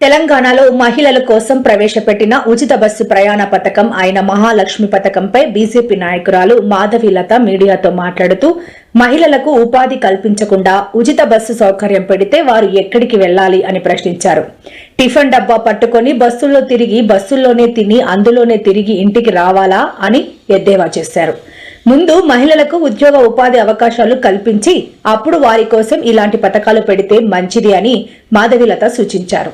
తెలంగాణలో మహిళల కోసం ప్రవేశపెట్టిన ఉచిత బస్సు ప్రయాణ పథకం అయిన మహాలక్ష్మి పథకంపై బీజేపీ నాయకురాలు మాధవీలత మీడియాతో మాట్లాడుతూ మహిళలకు ఉపాధి కల్పించకుండా ఉచిత బస్సు సౌకర్యం పెడితే వారు ఎక్కడికి వెళ్ళాలి అని ప్రశ్నించారు. టిఫిన్ డబ్బా పట్టుకొని బస్సుల్లో తిరిగి బస్సుల్లోనే తిని అందులోనే తిరిగి ఇంటికి రావాలా అని ఎద్దేవా చేశారు. ముందు మహిళలకు ఉద్యోగ ఉపాధి అవకాశాలు కల్పించి అప్పుడు వారి కోసం ఇలాంటి పథకాలు పెడితే మంచిది అని మాధవీలత సూచించారు.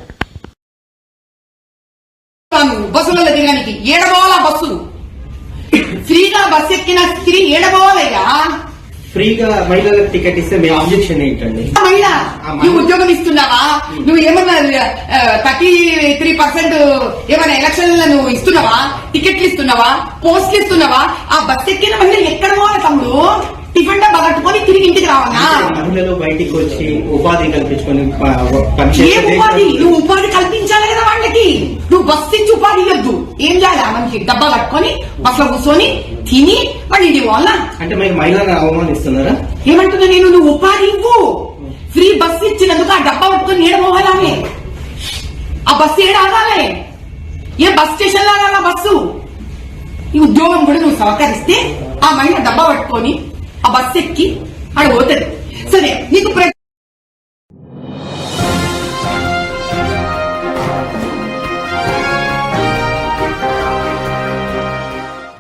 బస్సులలో తిరగడానికి ఏడబోవాలా బస్సులు ఫ్రీగా బస్ ఎక్కిన స్త్రీ ఏడబోవాలయ్యా? ఫ్రీగా మహిళలకు టికెట్ ఇస్తే మీ ఆబ్జెక్షన్ ఏంటండి? మహిళ నువ్వు ఉద్యోగం ఇస్తున్నావా? నువ్వు ఏమన్నా థర్టీ త్రీ పర్సెంట్ ఏమైనా ఎలక్షన్ నువ్వు ఇస్తున్నావా? టికెట్లు ఇస్తున్నావా? పోస్టులు ఇస్తున్నావా? ఆ బస్ ఎక్కిన మహిళ ఎక్కడ పోవాలి తమ్ముడు? టిఫిన్ డబ్బా కట్టుకొని తిరిగి ఇంటికి రావాలా? మహిళలు బయటికి వచ్చి ఉపాధి కల్పించుకొని ఉపాధి? నువ్వు ఉపాధి నువ్వు బస్ ఇవ్వద్దు ఏం చేయాలి? ఆ మనిషి డబ్బా కట్టుకొని బస్సులో కూర్చొని తిని వాడి ఇంటికి పోవాలా? అంటే మీరు మహిళలను అవమానిస్తున్నారా ఏమంటున్నా నేను? నువ్వు ఉపాధి ఇవ్వు. ఫ్రీ బస్ ఇచ్చినందుకు ఆ డబ్బా పట్టుకొని ఏడ పోవాలామే ఆ బస్సు ఏడ ఆగాలి? ఏ బస్ స్టేషన్లో ఆగాల బస్సు? ఈ ఉద్యోగం కూడా నువ్వు సహకరిస్తే ఆ మహిళ డబ్బా పట్టుకొని ఆ బస్సు ఎక్కి ఆడ పోతుంది. సరే నీకు